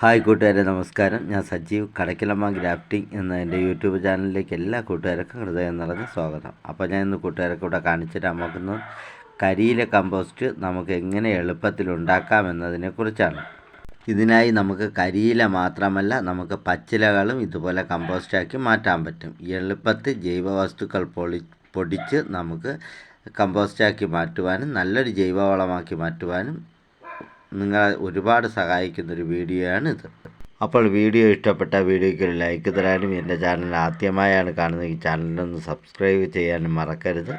Hi കൂട്ടുകാരെ നമസ്കാരം. ഞാൻ സജീവ് കടക്കിലമ്മ ഗ്രാഫ്റ്റിംഗ് എന്ന എന്റെ യൂട്യൂബ് ചാനലിലേക്ക് എല്ലാ കൂട്ടുകാർക്കും ഹൃദയം നിറഞ്ഞ സ്വാഗതം. അപ്പോൾ ഞാൻ ഇന്ന് കൂട്ടുകാരൊക്കെ കൂടെ കാണിച്ചിട്ട് നമുക്കിന്ന് കരിയിലെ കമ്പോസ്റ്റ് നമുക്ക് എങ്ങനെ എളുപ്പത്തിൽ ഉണ്ടാക്കാം എന്നതിനെക്കുറിച്ചാണ്. ഇതിനായി നമുക്ക് കരിയില മാത്രമല്ല നമുക്ക് പച്ചിലകളും ഇതുപോലെ കമ്പോസ്റ്റാക്കി മാറ്റാൻ പറ്റും. എളുപ്പത്തിൽ ജൈവവസ്തുക്കൾ പൊളി പൊടിച്ച് നമുക്ക് കമ്പോസ്റ്റാക്കി മാറ്റുവാനും നല്ലൊരു ജൈവവളമാക്കി മാറ്റുവാനും നിങ്ങളെ ഒരുപാട് സഹായിക്കുന്നൊരു വീഡിയോയാണ് ഇത് അപ്പോൾ വീഡിയോ ഇഷ്ടപ്പെട്ട വീഡിയോയ്ക്ക് ഒരു ലൈക്ക് തരാനും എന്റെ ചാനൽ ആദ്യമായാണ് കാണുന്നത് ഈ ചാനലിനൊന്ന് സബ്സ്ക്രൈബ് ചെയ്യാനും മറക്കരുത്.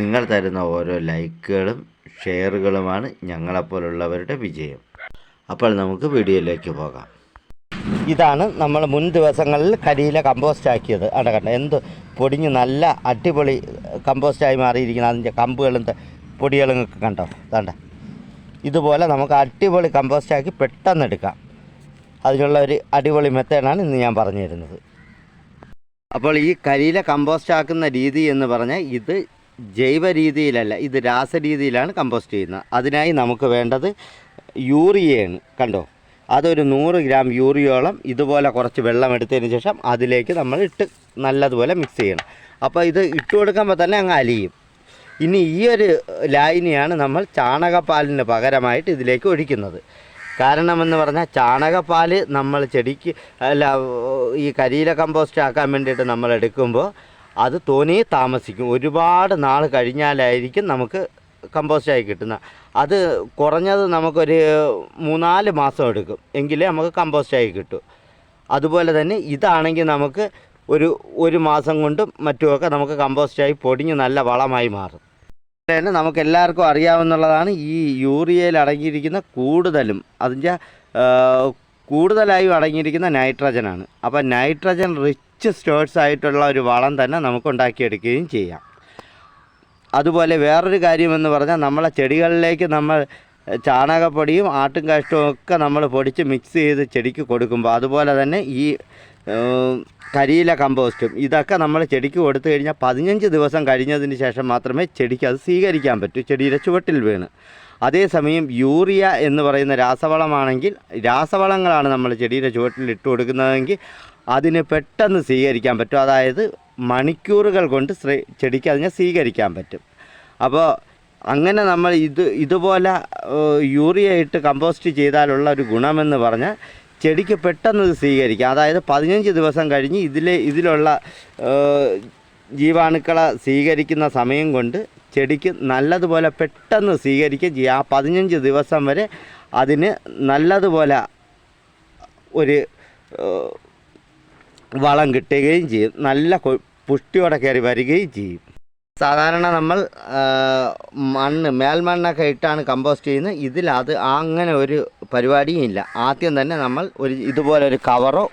നിങ്ങൾ തരുന്ന ഓരോ ലൈക്കുകളും ഷെയറുകളുമാണ് ഞങ്ങളെപ്പോലുള്ളവരുടെ വിജയം. അപ്പോൾ നമുക്ക് വീഡിയോയിലേക്ക് പോകാം. ഇതാണ് നമ്മൾ മുൻ ദിവസങ്ങളിൽ കരിയില കമ്പോസ്റ്റ് ആക്കിയത്. അവിടെ എന്ത് പൊടിഞ്ഞ് നല്ല അടിപൊളി കമ്പോസ്റ്റായി മാറിയിരിക്കുന്ന. അതിന്റെ കമ്പുകളും പൊടികളും കണ്ടോ? വേണ്ട ഇതുപോലെ നമുക്ക് അടിപൊളി കമ്പോസ്റ്റാക്കി പെട്ടെന്ന് എടുക്കാം. അതിനുള്ള ഒരു അടിപൊളി മെത്തേഡാണ് ഇന്ന് ഞാൻ പറഞ്ഞു തരുന്നത് അപ്പോൾ ഈ കരിയില കമ്പോസ്റ്റ് ആക്കുന്ന രീതി എന്ന് പറഞ്ഞാൽ ഇത് ജൈവ രീതിയിലല്ല ഇത് രാസ രീതിയിലാണ് കമ്പോസ്റ്റ് ചെയ്യുന്നത്. അതിനായി നമുക്ക് വേണ്ടത് യൂറിയയാണ്. കണ്ടോ? അതൊരു നൂറ് ഗ്രാം യൂറിയോളം ഇതുപോലെ കുറച്ച് വെള്ളം എടുത്തതിന് ശേഷം അതിലേക്ക് നമ്മൾ ഇട്ട് നല്ലതുപോലെ മിക്സ് ചെയ്യണം. അപ്പോൾ ഇത് ഇട്ട് കൊടുക്കുമ്പോൾ തന്നെ അങ്ങ് അലിയും. ഇനി ഈ ഒരു ലായനിയാണ് നമ്മൾ ചാണകപ്പാലിന് പകരമായിട്ട് ഇതിലേക്ക് ഒഴിക്കുന്നത്. കാരണമെന്ന് പറഞ്ഞാൽ ചാണകപ്പാൽ നമ്മൾ ചെടിക്ക് അല്ല ഈ കരിയില കമ്പോസ്റ്റ് ആക്കാൻ വേണ്ടിയിട്ട് നമ്മൾ എടുക്കുമ്പോൾ അത് തോനെ താമസിക്കും. ഒരുപാട് നാൾ കഴിഞ്ഞാലായിരിക്കും നമുക്ക് കമ്പോസ്റ്റായി കിട്ടുന്നത് അത് കുറഞ്ഞത് നമുക്കൊരു മൂന്നാൽ മാസം എടുക്കും. എങ്കിലേ നമുക്ക് കമ്പോസ്റ്റായി കിട്ടും. അതുപോലെ തന്നെ ഇതാണെങ്കിൽ നമുക്ക് ഒരു ഒരു മാസം കൊണ്ടും മറ്റുമൊക്കെ നമുക്ക് കമ്പോസ്റ്റായി പൊടിഞ്ഞ് നല്ല വളമായി മാറും. തന്നെ നമുക്ക് എല്ലാവർക്കും അറിയാവുന്നതാണ് ഈ യൂറിയയിൽ അടങ്ങിയിരിക്കുന്ന കൂടുതലും അതിന്റെ കൂടുതലായും അടങ്ങിയിരിക്കുന്ന നൈട്രജനാണ്. അപ്പോൾ നൈട്രജൻ റിച്ച് സ്റ്റോഴ്സ് ആയിട്ടുള്ള ഒരു വളം തന്നെ നമുക്ക് ഉണ്ടാക്കിയെടുക്കുകയും ചെയ്യാം. അതുപോലെ വേറൊരു കാര്യമെന്ന് പറഞ്ഞാൽ നമ്മളെ ചെടികളിലേക്ക് നമ്മൾ ചാണകപ്പൊടിയും ആട്ടും കാഷ്ടവും ഒക്കെ നമ്മൾ പൊടിച്ച് മിക്സ് ചെയ്ത് ചെടിക്ക് കൊടുക്കുമ്പോൾ അതുപോലെ തന്നെ ഈ കരിയില കമ്പോസ്റ്റും ഇതൊക്കെ നമ്മൾ ചെടിക്ക് കൊടുത്തു കഴിഞ്ഞാൽ പതിനഞ്ച് ദിവസം കഴിഞ്ഞതിന് ശേഷം മാത്രമേ ചെടിക്ക് അത് സ്വീകരിക്കാൻ പറ്റൂ. ചെടിയുടെ ചുവട്ടിൽ വീണ്. അതേസമയം യൂറിയ എന്ന് പറയുന്ന രാസവളമാണെങ്കിൽ രാസവളങ്ങളാണ് നമ്മൾ ചെടിയുടെ ചുവട്ടിൽ ഇട്ട് കൊടുക്കുന്നതെങ്കിൽ അതിന് പെട്ടെന്ന് സ്വീകരിക്കാൻ പറ്റും. അതായത് മണിക്കൂറുകൾ കൊണ്ട് ചെടിക്ക് അതിനെ സ്വീകരിക്കാൻ പറ്റും. അപ്പോൾ അങ്ങനെ നമ്മൾ ഇത് ഇതുപോലെ യൂറിയ ഇട്ട് കമ്പോസ്റ്റ് ചെയ്താലുള്ള ഒരു ഗുണമെന്ന് പറഞ്ഞാൽ ചെടിക്ക് പെട്ടെന്ന് ഇത് സ്വീകരിക്കാം. അതായത് പതിനഞ്ച് ദിവസം കഴിഞ്ഞ് ഇതിലെ ഇതിലുള്ള ജീവാണുക്കളെ സ്വീകരിക്കുന്ന സമയം കൊണ്ട് ചെടിക്ക് നല്ലതുപോലെ പെട്ടെന്ന് സ്വീകരിക്കുകയും ചെയ്യുക ആ പതിനഞ്ച് ദിവസം വരെ അതിന് നല്ലതുപോലെ ഒരു വളം കിട്ടുകയും ചെയ്യും. നല്ല പുഷ്ടിയോടെ കയറി വരികയും ചെയ്യും. സാധാരണ നമ്മൾ മണ്ണ് മേൽമണ്ണൊക്കെ ഇട്ടാണ് കമ്പോസ്റ്റ് ചെയ്യുന്നത്. ഇതിൽ അത് അങ്ങനെ ഒരു പരിപാടിയും ഇല്ല ആദ്യം തന്നെ നമ്മൾ ഒരു ഇതുപോലെ ഒരു കവറോ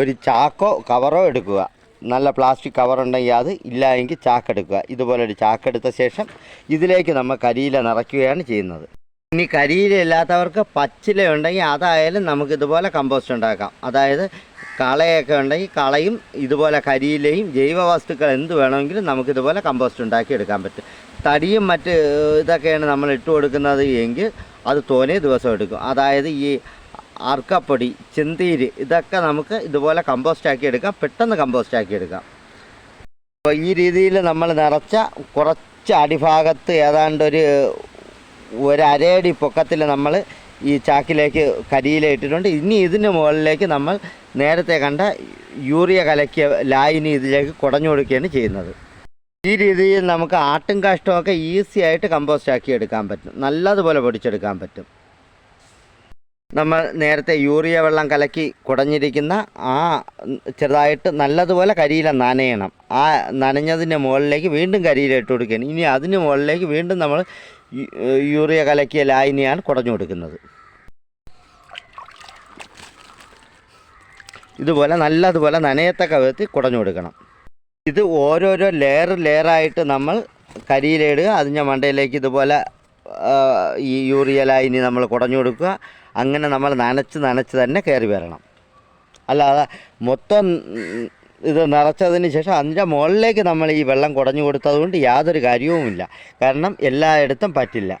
ഒരു ചാക്കോ കവറോ എടുക്കുക. നല്ല പ്ലാസ്റ്റിക് കവർ ഉണ്ടെങ്കിൽ അത് ഇല്ല എങ്കിൽ ചാക്കെടുക്കുക ഇതുപോലെ ഒരു ചാക്കെടുത്ത ശേഷം ഇതിലേക്ക് നമ്മൾ കരിയില നിറയ്ക്കുകയാണ് ചെയ്യുന്നത്. ഇനി കരിയില ഇല്ലാത്തവർക്ക് പച്ചില ഉണ്ടെങ്കിൽ അതായാലും നമുക്ക് ഇതുപോലെ കമ്പോസ്റ്റ് ഉണ്ടാക്കാം. അതായത് കളയൊക്കെ ഉണ്ടെങ്കിൽ കളയും ഇതുപോലെ കരിയിലയും ജൈവ വസ്തുക്കൾ എന്ത് വേണമെങ്കിലും നമുക്കിതുപോലെ കമ്പോസ്റ്റ് ഉണ്ടാക്കി എടുക്കാൻ പറ്റും. തടിയും മറ്റ് ഇതൊക്കെയാണ് നമ്മൾ ഇട്ട് കൊടുക്കുന്നത് എങ്കിൽ അത് തോനെ ദിവസം എടുക്കും. അതായത് ഈ അർക്കപ്പൊടി ചെന്തീര് ഇതൊക്കെ നമുക്ക് ഇതുപോലെ കമ്പോസ്റ്റ് ആക്കി എടുക്കാം. പെട്ടെന്ന് കമ്പോസ്റ്റ് ആക്കി എടുക്കാം. അപ്പോൾ ഈ രീതിയിൽ നമ്മൾ നിറച്ച കുറച്ച് അടിഭാഗത്ത് ഏതാണ്ട് ഒരു ഒരു അരയടി പൊക്കത്തിൽ നമ്മൾ ഈ ചാക്കിലേക്ക് കരിയില ഇട്ടിട്ടുണ്ട്. ഇനി ഇതിന് മുകളിലേക്ക് നമ്മൾ നേരത്തെ കണ്ട യൂറിയ കലക്കിയ ലായിനി ഇതിലേക്ക് കുടഞ്ഞു കൊടുക്കുകയാണ് ചെയ്യുന്നത്. ഈ രീതിയിൽ നമുക്ക് ആട്ടും കാഷ്ടമൊക്കെ ഈസി ആയിട്ട് കമ്പോസ്റ്റ് ആക്കി എടുക്കാൻ പറ്റും. നല്ലതുപോലെ പൊടിച്ചെടുക്കാൻ പറ്റും. നമ്മൾ നേരത്തെ യൂറിയ വെള്ളം കലക്കി കുടഞ്ഞിരിക്കുന്ന ആ ചെറുതായിട്ട് നല്ലതുപോലെ കരിയില നനയണം. ആ നനഞ്ഞതിന്റെ മുകളിലേക്ക് വീണ്ടും കരിയില ഇട്ട് ഇനി അതിന് മുകളിലേക്ക് വീണ്ടും നമ്മൾ യൂറിയ കലക്കിയ ലായനിയാണ് കുടഞ്ഞു കൊടുക്കുന്നത്. ഇതുപോലെ നല്ലതുപോലെ നനയത്തക്ക വിധത്തിൽ കുടഞ്ഞു കൊടുക്കണം. ഇത് ഓരോരോ ലെയർ ലെയറായിട്ട് നമ്മൾ കരിയിലിടുക. അതിന്റെ മണ്ടയിലേക്ക് ഇതുപോലെ ഈ യൂറിയ ലൈനി നമ്മൾ കുടഞ്ഞു കൊടുക്കുക. അങ്ങനെ നമ്മൾ നനച്ച് നനച്ച് തന്നെ കയറി വരണം. അല്ലാതെ മൊത്തം ഇത് നിറച്ചതിന് ശേഷം അതിന്റെ മുകളിലേക്ക് നമ്മൾ ഈ വെള്ളം കുടഞ്ഞു കൊടുത്തതുകൊണ്ട് യാതൊരു കാര്യവുമില്ല. കാരണം എല്ലായിടത്തും പറ്റില്ല.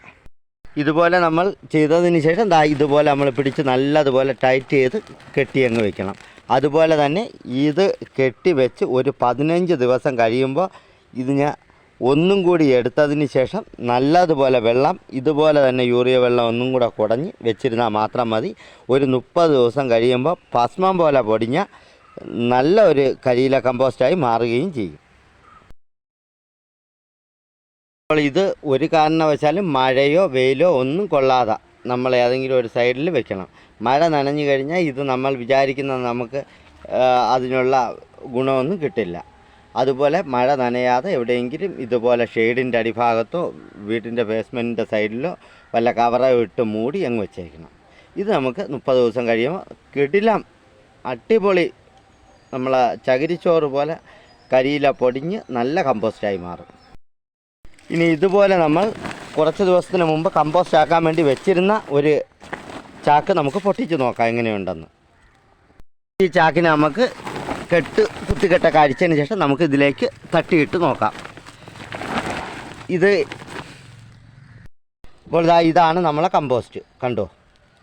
ഇതുപോലെ നമ്മൾ ചെയ്തതിന് ശേഷം ദാ ഇതുപോലെ നമ്മൾ പിടിച്ച് നല്ലതുപോലെ ടൈറ്റ് ചെയ്ത് കെട്ടി അങ്ങ് വെക്കണം. അതുപോലെ തന്നെ ഇത് കെട്ടി വെച്ച് ഒരു പതിനഞ്ച് ദിവസം കഴിയുമ്പോൾ ഇത് ഞാൻ ഒന്നും കൂടി എടുത്തതിന് ശേഷം നല്ലതുപോലെ വെള്ളം ഇതുപോലെ തന്നെ യൂറിയ വെള്ളം ഒന്നും കൂടെ കുടഞ്ഞ് വെച്ചിരുന്നാൽ മാത്രം മതി. ഒരു മുപ്പത് ദിവസം കഴിയുമ്പോൾ ഭസ്മം പോലെ പൊടിഞ്ഞ നല്ല ഒരു കരിയില കമ്പോസ്റ്റായി മാറുകയും ചെയ്യും. ഇത് ഒരു കാരണവശാലും മഴയോ വെയിലോ ഒന്നും കൊള്ളാതെ. നമ്മൾ ഏതെങ്കിലും ഒരു സൈഡിൽ വെക്കണം. മഴ നനഞ്ഞു കഴിഞ്ഞാൽ ഇത് നമ്മൾ വിചാരിക്കുന്ന നമുക്ക് അതിനുള്ള ഗുണമൊന്നും കിട്ടില്ല. അതുപോലെ മഴ നനയാതെ എവിടെയെങ്കിലും ഇതുപോലെ ഷെയ്ഡിന്റെ അടിഭാഗത്തോ വീട്ടിന്റെ ബേസ്മെന്റിന്റെ സൈഡിലോ വല്ല കവറോ ഇട്ട് മൂടി അങ്ങ് വെച്ചേക്കണം. ഇത് നമുക്ക് മുപ്പത് ദിവസം കഴിയുമ്പോൾ കിടിലം അടിപൊളി നമ്മളെ ചകിരിച്ചോറ് പോലെ കരിയില പൊടിഞ്ഞ് നല്ല കമ്പോസ്റ്റായി മാറും. ഇനി ഇതുപോലെ നമ്മൾ കുറച്ച് ദിവസത്തിന് മുമ്പ് കമ്പോസ്റ്റ് ആക്കാൻ വേണ്ടി വെച്ചിരുന്ന ഒരു ചാക്ക് നമുക്ക് പൊട്ടിച്ച് നോക്കാം എങ്ങനെയുണ്ടെന്ന്. ഈ ചാക്കിനെ നമുക്ക് കെട്ട് കുത്തിക്കെട്ടൊക്കെ അടിച്ചതിന് ശേഷം നമുക്ക് ഇതിലേക്ക് തട്ടിയിട്ട് നോക്കാം. ഇത് ഇപ്പോൾ ഇതാണ് നമ്മളെ കമ്പോസ്റ്റ് കണ്ടോ?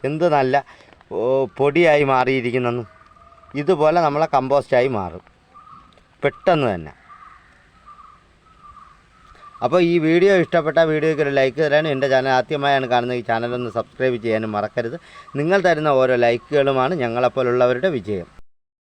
എന്ത് നല്ല പൊടിയായി മാറിയിരിക്കുന്നെന്ന്. ഇതുപോലെ നമ്മളെ കമ്പോസ്റ്റായി മാറും. പെട്ടെന്ന് തന്നെ. അപ്പോൾ ഈ വീഡിയോ ഇഷ്ടപ്പെട്ട വീഡിയോയ്ക്ക് ഒരു ലൈക്ക് തരാനും എന്റെ ചാനൽ ആദ്യമായാണ് കാണുന്നത് ഈ ചാനലൊന്ന് സബ്സ്ക്രൈബ് ചെയ്യാനും മറക്കരുത്. നിങ്ങൾ തരുന്ന ഓരോ ലൈക്കുകളുമാണ് ഞങ്ങളെപ്പോലുള്ളവരുടെ വിജയം.